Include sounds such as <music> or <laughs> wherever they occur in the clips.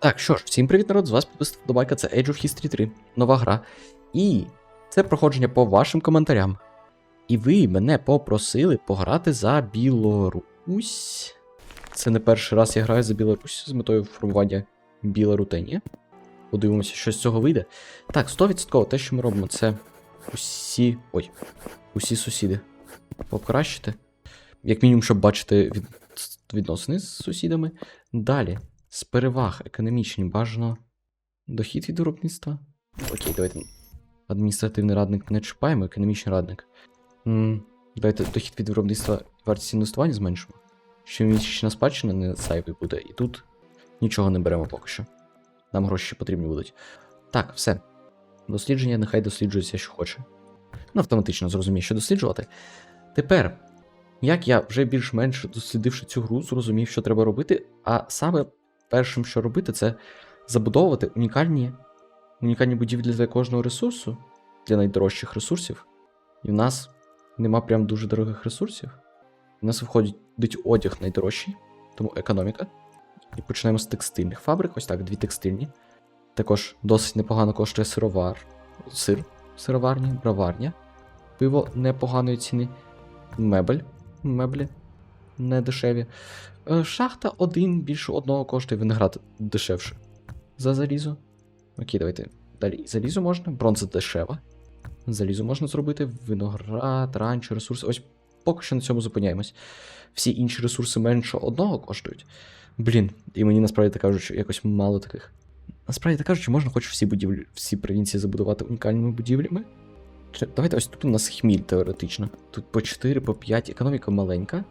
Так, що ж, всім привіт, народ, з вас підписав Вдобайка, це Age of History 3, нова гра. І це проходження по вашим коментарям. І ви мене попросили пограти за Білорусь. Це не перший раз я граю за Білорусь з метою формування Білорутені. Подивимося, що з цього вийде. Так, 100% те, що ми робимо, це усі. Ой, усі сусіди. Покращити. Як мінімум, щоб бачити від... відносини з сусідами. Далі. З переваг економічні бажано дохід від виробництва. Окей, давайте. Адміністративний радник не чіпаємо, економічний радник. м давайте дохід від виробництва вартість інвестування зменшимо. Щомісячна спадщина не зайвий буде, і тут нічого не беремо поки що. Нам гроші потрібні будуть. Так, все. Дослідження нехай досліджується, що хоче. Ну, автоматично зрозуміє, що досліджувати. Тепер, як я вже більш-менш дослідивши цю гру, зрозумів, що треба робити, а саме першим, що робити, це забудовувати унікальні, унікальні будівлі для кожного ресурсу, для найдорожчих ресурсів. І в нас нема прям дуже дорогих ресурсів. У нас виходить одяг найдорожчий, тому економіка. І починаємо з текстильних фабрик, ось так, дві текстильні. Також досить непогано коштує сировар, сир, сироварні, браварня. Пиво непоганої ціни. Мебель, меблі не дешеві. Е, Шахта один більше одного коштує виноград дешевше. За залізо. Окей, давайте. Далі залізо можна, бронза дешева. Залізо можна зробити, виноград, ранчо, ресурси. Ось поки що на цьому зупиняємось. Всі інші ресурси менше одного коштують. Блін, і мені насправді так що якось мало таких. Насправді так кажучи, можна хоч всі будівлі, всі провінції забудувати унікальними будівлями. Давайте ось тут у нас хміль теоретично. Тут по 4, по 5, економіка маленька.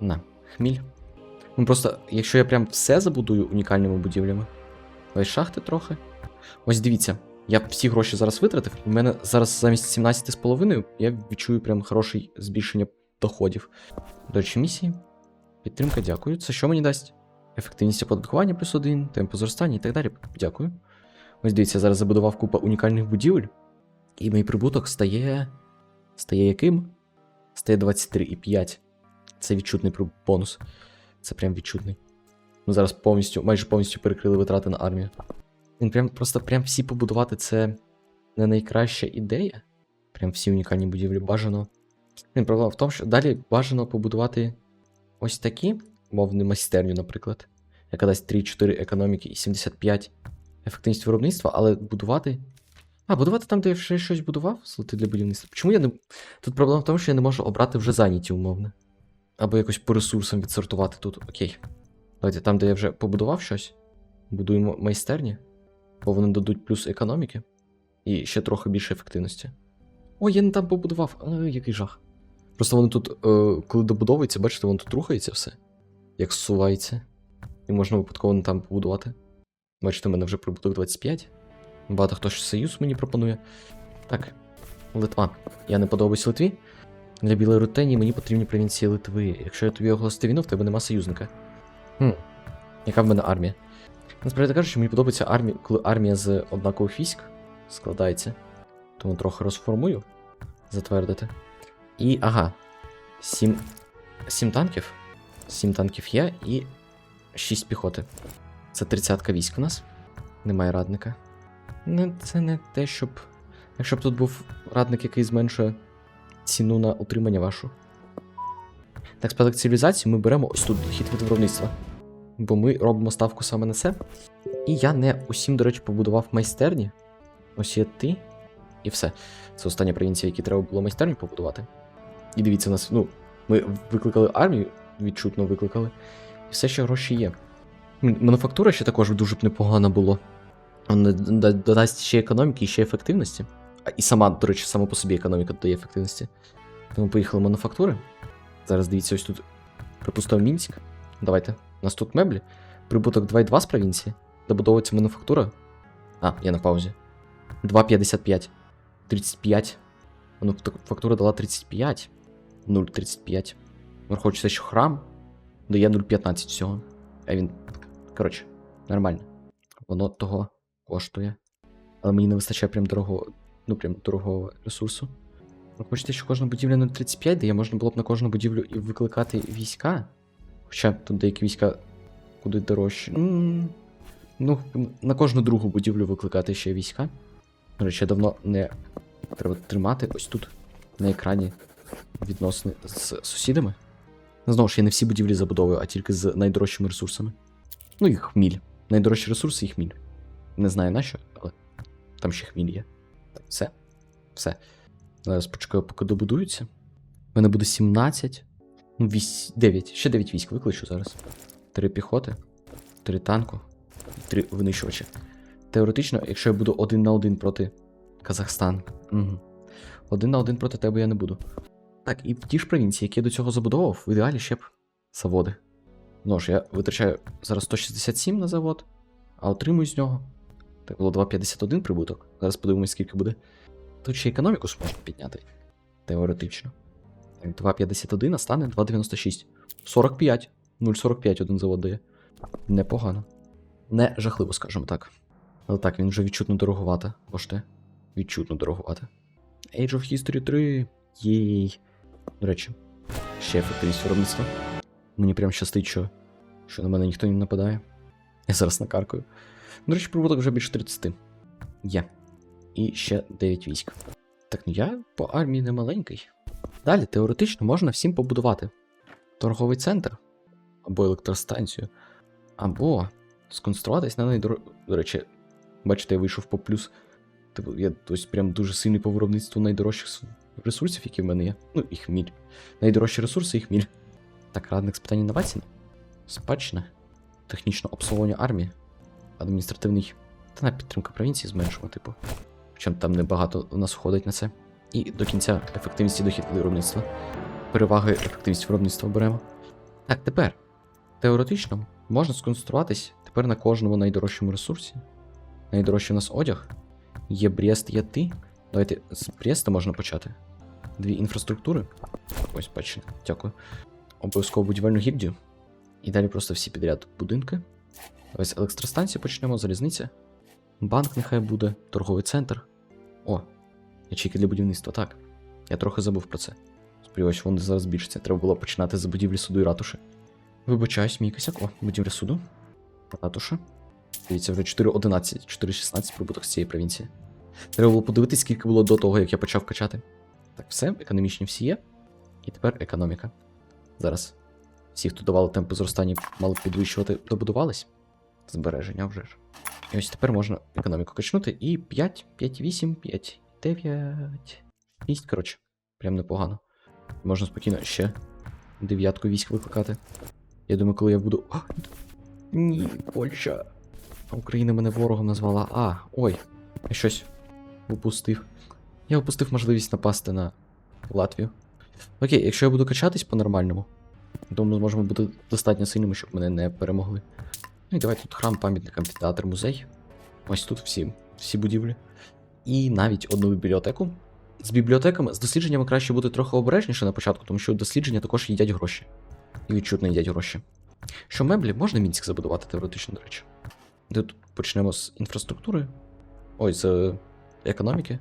На, хміль. Ну просто, якщо я прям все забудую унікальними будівлями, ось шахти трохи. Ось дивіться, я всі гроші зараз витратив, і в мене зараз замість 17,5 я відчую прям хороше збільшення доходів. До речі, місії. Підтримка, дякую. Це що мені дасть? Ефективність оподаткування плюс один, темпи зростання і так далі. Дякую. Ось дивіться, зараз забудував купа унікальних будівель, і мій прибуток стає. Стає яким? Стає 23,5. Це відчутний бонус. Це прям відчутний. Ми зараз повністю, майже повністю перекрили витрати на армію. Він прям просто прям всі побудувати це не найкраща ідея. Прям всі унікальні будівлі бажано. Він проблема в тому, що далі бажано побудувати ось такі, мовну майстерню, наприклад, яка дасть 3-4 економіки і 75 ефективність виробництва, але будувати. А, будувати там, де я вже щось будував, слоти для будівництва. Чому я не. Тут проблема в тому, що я не можу обрати вже зайняті умовно. Або якось по ресурсам відсортувати тут. Окей. Давайте там, де я вже побудував щось, будуємо майстерні, бо вони дадуть плюс економіки і ще трохи більше ефективності. Ой, я не там побудував, але який жах. Просто вони тут, е, коли добудовується, бачите, воно тут рухається все, як зсувається. І можна випадково не там побудувати. Бачите, у мене вже прибуток 25. Багато хто ж союз мені пропонує. Так, Литва. Я не подобаюсь Литві. Для білої рутені мені потрібні провінції Литви. Якщо я тобі оголосити війну, в тебе нема союзника. Хм. Яка в мене армія? Насправді кажучи, мені подобається армія, коли армія з однакових військ складається. Тому трохи розформую. Затвердити. І ага. Сім. Сім танків. Сім танків є і. Шість піхоти. Це тридцятка військ у нас. Немає радника. Не, це не те, щоб. Якщо б тут був радник, який зменшує ціну на утримання вашу. Так, спадок цивілізації ми беремо ось тут дохід від виробництва. Бо ми робимо ставку саме на це. І я не усім, до речі, побудував майстерні. Ось є ти. І все. Це остання провінція, які треба було майстерню побудувати. І дивіться, нас, ну, ми викликали армію, відчутно викликали. І все ще гроші є. Мануфактура ще також дуже б непогано було. Вона додасть ще економіки і ще ефективності. І сама, до речі, сама по собі економіка додає ефективності. Тому поїхали мануфактури. Зараз дивіться, ось тут. Припустимо Мінськ. Давайте. У нас тут меблі. Прибуток 2,2 з провінції. Добудовується мануфактура. А, я на паузі. 2,55. 35. Мануфактура дала 35. 0,35. Враховуючи, що храм дає 0,15 всього. А він. Коротше, нормально. Воно того коштує. Але мені не вистачає прям дорогого, ну прям дорогого ресурсу. Хочете, що кожна будівля 0,35 дає, можна було б на кожну будівлю і викликати війська. Хоча тут деякі війська куди дорожчі. Ну, на кожну другу будівлю викликати ще війська. До речі, давно не треба тримати ось тут на екрані відносини з сусідами. Ну, Знову ж я не всі будівлі забудовую, а тільки з найдорожчими ресурсами. Ну і хміль. Найдорожчі ресурси і хміль. Не знаю на що, але там ще хміль є. Все. Все. Зараз почекаю, поки добудуються. У мене буде 17. Ну, 8, 9. Ще 9 військ викличу зараз. 3 піхоти, 3 танку, 3 винищувачі. Теоретично, якщо я буду один на один проти Казахстан. Угу. Один на один проти тебе я не буду. Так, і ті ж провінції, які я до цього забудовував, в ідеалі ще б заводи. Ну ж, я витрачаю зараз 167 на завод, а отримую з нього. Так було 2,51 прибуток. Зараз подивимось, скільки буде. Тут ще економіку можна підняти. Теоретично. Так, 2,51, а стане 2,96. 45. 0,45 один завод дає. Непогано. Не жахливо, скажімо так. Але так, він вже відчутно дороговато. Бачите? Відчутно дороговато. Age of History 3. Єй. До речі, ще ефективність виробництва. Мені прям щастить, що, що на мене ніхто не нападає. Я зараз накаркаю. До речі, прибуток вже більше 30. Є. І ще 9 військ. Так, ну я по армії не маленький. Далі, теоретично, можна всім побудувати торговий центр, або електростанцію, або сконструюватись на найдор... До речі, бачите, я вийшов по плюс. Типу, я ось прям дуже сильний по виробництву найдорожчих ресурсів, які в мене є. Ну, і хміль. Найдорожчі ресурси і хміль. Так, радник з питань інновацій. Спадщина. Технічне обслуговування армії. Адміністративний. Та на підтримка провінції зменшимо, типу. Причому там небагато у нас входить на це. І до кінця ефективність і дохід виробництва. Переваги ефективність виробництва беремо. Так, тепер. Теоретично можна сконцентруватись тепер на кожному найдорожчому ресурсі. Найдорожчий у нас одяг. Є Брест, є ти. Давайте з Бреста можна почати. Дві інфраструктури. Ось, бачите, дякую. Обов'язково будівельну гільдію. І далі просто всі підряд будинки. Ось електростанцію почнемо, залізниця. Банк нехай буде, торговий центр. О, ячейки для будівництва, так. Я трохи забув про це. Сподіваюсь, вони зараз збільшаться. Треба було починати з будівлі суду і ратуші. Вибачаюсь, мій косяк. О, будівля суду. Ратуша. Дивіться, вже 4.11, 4.16 прибуток з цієї провінції. Треба було подивитись, скільки було до того, як я почав качати. Так, все, економічні всі є. І тепер економіка. Зараз. Всі, хто давали темпи зростання, мали підвищувати, добудувались. Збереження вже ж. І ось тепер можна економіку качнути. І 5, 5, 8, 5, 9. 6, коротше. Прям непогано. Можна спокійно ще дев'ятку військ викликати. Я думаю, коли я буду. О, ні, Польща. Україна мене ворогом назвала. А, ой, я щось упустив. Я упустив можливість напасти на Латвію. Окей, якщо я буду качатись по-нормальному, то ми зможемо бути достатньо сильними, щоб мене не перемогли. Ну і давай тут храм, пам'ятник, амфітеатр, музей. Ось тут всі, всі будівлі. І навіть одну бібліотеку. З бібліотеками, з дослідженнями краще бути трохи обережніше на початку, тому що дослідження також їдять гроші. І відчутно їдять гроші. Що меблі можна Мінськ забудувати теоретично, до речі. Тут почнемо з інфраструктури. Ой, з економіки.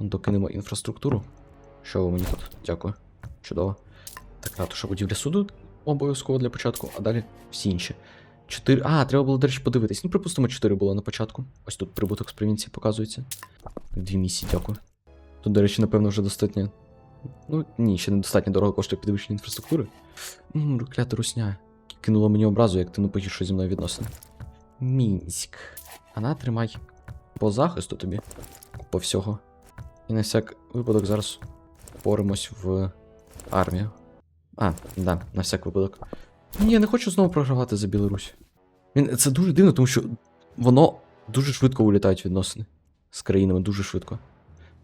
Докинемо інфраструктуру. Що ви мені тут? Дякую. Чудово. Так, ратуша будівля суду обов'язково для початку, а далі всі інші. Чотири. А, треба було, до речі, подивитись. Ну, припустимо, 4 було на початку. Ось тут прибуток з провінції показується. Дві місії, дякую. Тут, до речі, напевно, вже достатньо. Ну, ні, ще недостатньо дорого коштує підвищення інфраструктури. Ммм, клята русня. Кинула мені образу, як ти не погіршує зі мною відносини. Мінськ. Ана, тримай. По захисту тобі. По всього. І на всяк випадок зараз поремось в армію. А, да, на всяк випадок. Ні, я не хочу знову програвати за Білорусь. Це дуже дивно, тому що воно дуже швидко улітають відносини з країнами, дуже швидко.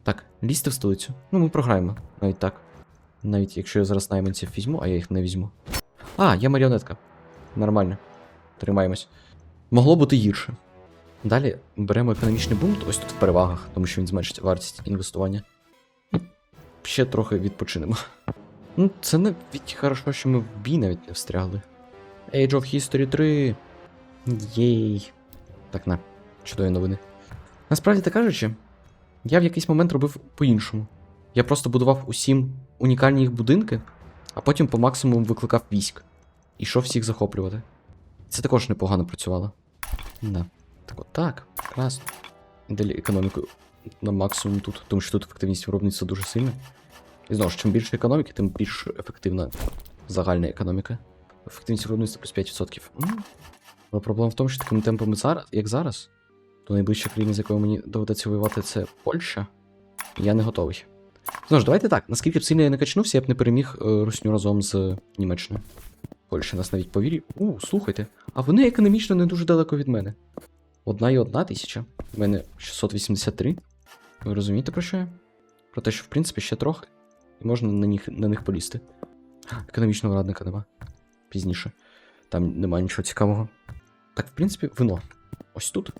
Так, лізьте в столицю. Ну, ми програємо, навіть так. Навіть якщо я зараз найманців візьму, а я їх не візьму. А, я маріонетка. Нормально. Тримаємось. Могло бути гірше. Далі беремо економічний бунт, ось тут в перевагах, тому що він зменшить вартість інвестування. Ще трохи відпочинемо. Ну, це навіть хорошо, що ми в бій навіть не встрягли. Age of History 3. Єй. Так, на, чудові новини. Насправді так кажучи, я в якийсь момент робив по-іншому. Я просто будував усім унікальні їх будинки, а потім по максимуму викликав військ. І йшов всіх захоплювати. Це також непогано працювало. Да. Так от так, прекрасно. Далі економіку на максимум тут, тому що тут ефективність виробництва дуже сильна. І знову ж, чим більше економіки, тим більш ефективна загальна економіка. Ефективність виробництва плюс 5%. Але проблема в тому, що такими темпами зараз, як зараз, то найближча країна, з якою мені доведеться воювати, це Польща. Я не готовий. Знову ж, давайте так, наскільки б сильно я не качнувся, я б не переміг е, русню разом з Німеччиною. Польща нас навіть повірі. У, слухайте, а вони економічно не дуже далеко від мене. Одна і одна тисяча. У мене 683. Ви розумієте про що я? Про те, що в принципі ще трохи, і можна на них, на них полізти. Економічного радника нема. Пізніше. Там немає нічого цікавого. Так, в принципі, вино. Ось тут.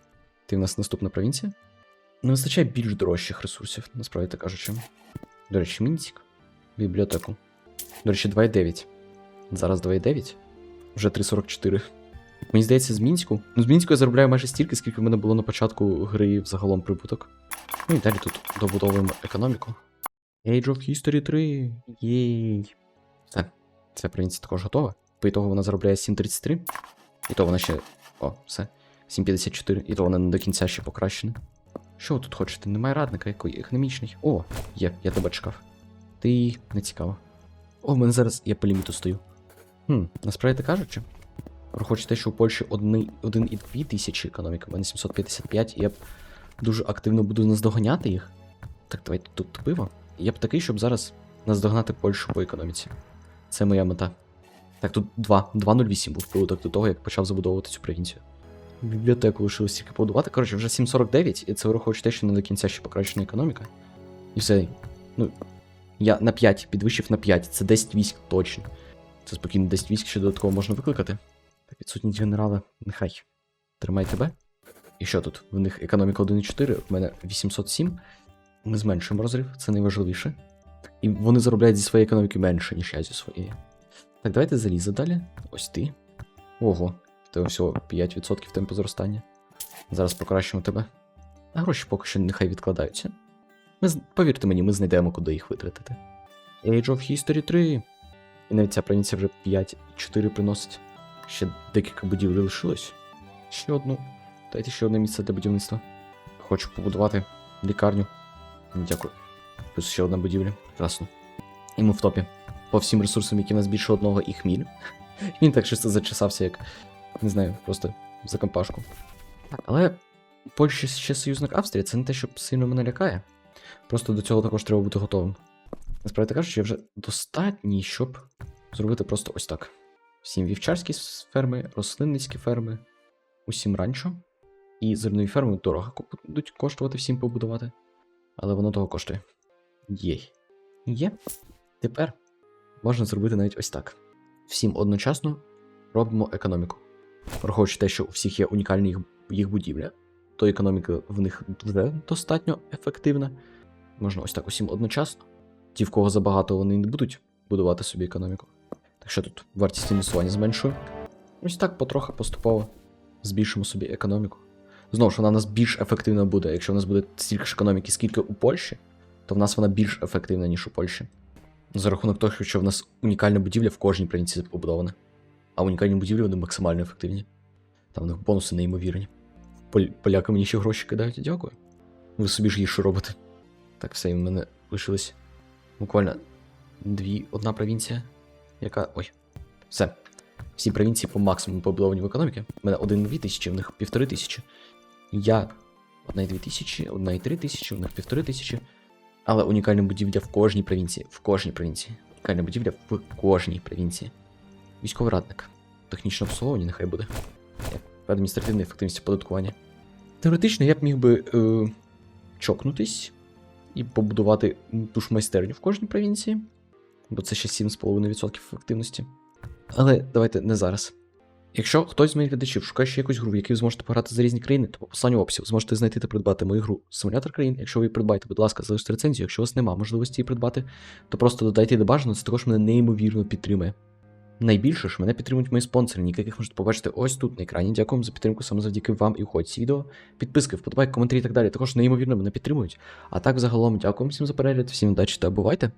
Ти в нас наступна провінція. Не вистачає більш дорожчих ресурсів, насправді так кажучи. До речі, Мінськ. Бібліотеку. До речі, 2,9. Зараз 2,9. Вже 3,44. Мені здається, з Мінську. Ну, з Мінську я заробляю майже стільки, скільки в мене було на початку гри взагалом прибуток. Ну і далі тут добудовуємо економіку. Age of History 3. Єй. Все. Ця провінція також готова. По ітогу вона заробляє 7,33. І то вона ще. О, все. 7,54. І то вона не до кінця ще покращена. Що ви тут хочете? Немає радника, який економічний. О, є, я тебе чекав. Ти не цікаво. О, в мене зараз я по ліміту стою. Хм, насправді кажучи, враховуючи те, що у Польщі 1,2 тисячі економіки, у мене 755, і я дуже активно буду наздоганяти їх. Так, давайте тут пиво. Я б такий, щоб зараз наздогнати Польщу по економіці. Це моя мета. Так, тут 2. 2.08 був прибуток до того, як почав забудовувати цю провінцію. Бібліотеку лишилось тільки побудувати. Коротше, вже 7.49, і це враховуючи те, що не до кінця ще покращена економіка. І все. Ну, я на 5 підвищив на 5. Це 10 військ точно. Це спокійно 10 військ ще додатково можна викликати. Так, відсутність генерала, нехай. Тримай тебе. І що тут? В них економіка 1,4, в мене 807. Ми зменшуємо розрив, це найважливіше. І вони заробляють зі своєї економіки менше, ніж я зі своєї. Так, давайте залізо далі. Ось ти. Ого, тебе всього 5% темпу зростання. Зараз покращимо тебе. А гроші поки що нехай відкладаються. Ми, повірте мені, ми знайдемо, куди їх витратити. Age of History 3. І навіть ця провінція вже 5,4 приносить. Ще декілька будівель лишилось. Ще одну. Дайте ще одне місце для будівництва. Хочу побудувати лікарню. Дякую. Плюс ще одна будівля. Прекрасно. І ми в топі. По всім ресурсам, які в нас більше одного, і хміль. <laughs> Він так чисто зачесався, як. Не знаю, просто за компашку. Так, але Польща ще союзник Австрії, це не те, що сильно мене лякає. Просто до цього також треба бути готовим. Насправді кажучи, я вже достатній, щоб зробити просто ось так. Всім вівчарські ферми, рослинницькі ферми, усім ранчо. І зернові ферми дорого будуть коштувати всім побудувати. Але воно того коштує. Єй. Є. Тепер можна зробити навіть ось так. Всім одночасно робимо економіку. Враховуючи те, що у всіх є унікальні їх, їх будівля, то економіка в них вже достатньо ефективна. Можна ось так усім одночасно. Ті, в кого забагато, вони не будуть будувати собі економіку. Так що тут вартість інвестування зменшую. Ось так потрохи поступово збільшимо собі економіку. Знову ж вона в нас більш ефективна буде. Якщо в нас буде стільки ж економіки, скільки у Польщі, то в нас вона більш ефективна, ніж у Польщі. За рахунок того, що в нас унікальна будівля в кожній провінції побудована. А унікальні будівлі вони максимально ефективні. Там у них бонуси неймовірні. Поль- поляки мені ще гроші кидають, дякую. Ви собі ж їжу робите. Так, все, і в мене лишилось буквально дві, одна провінція, яка. Ой. Все. Всі провінції по максимуму побудовані в економіці. У мене 1,2 тисячі, в них півтори тисячі. Я 1,2 тисячі, 1,3 тисячі, в них півтори тисячі. Але унікальна будівля в кожній провінції. В кожній провінції. Унікальна будівля в кожній провінції. Військовий радник. Технічне обслуговування нехай буде. Адміністративна ефективність оподаткування. Теоретично я б міг би е, чокнутись і побудувати ту ж майстерню в кожній провінції, бо це ще 7,5% ефективності. Але давайте не зараз. Якщо хтось з моїх глядачів шукає ще якусь гру, в якій ви зможете пограти за різні країни, то по посланню в зможете знайти та придбати мою гру Симулятор країн. Якщо ви її придбаєте, будь ласка, залиште рецензію. Якщо у вас немає можливості її придбати, то просто додайте до бажаного, це також мене неймовірно підтримує. Найбільше ж мене підтримують мої спонсори, яких можете побачити ось тут на екрані. Дякую за підтримку саме завдяки вам і уходь відео. Підписки, вподобайки, коментарі і так далі. Також неймовірно мене підтримують. А так, загалом, дякую всім за перегляд, всім удачі та бувайте!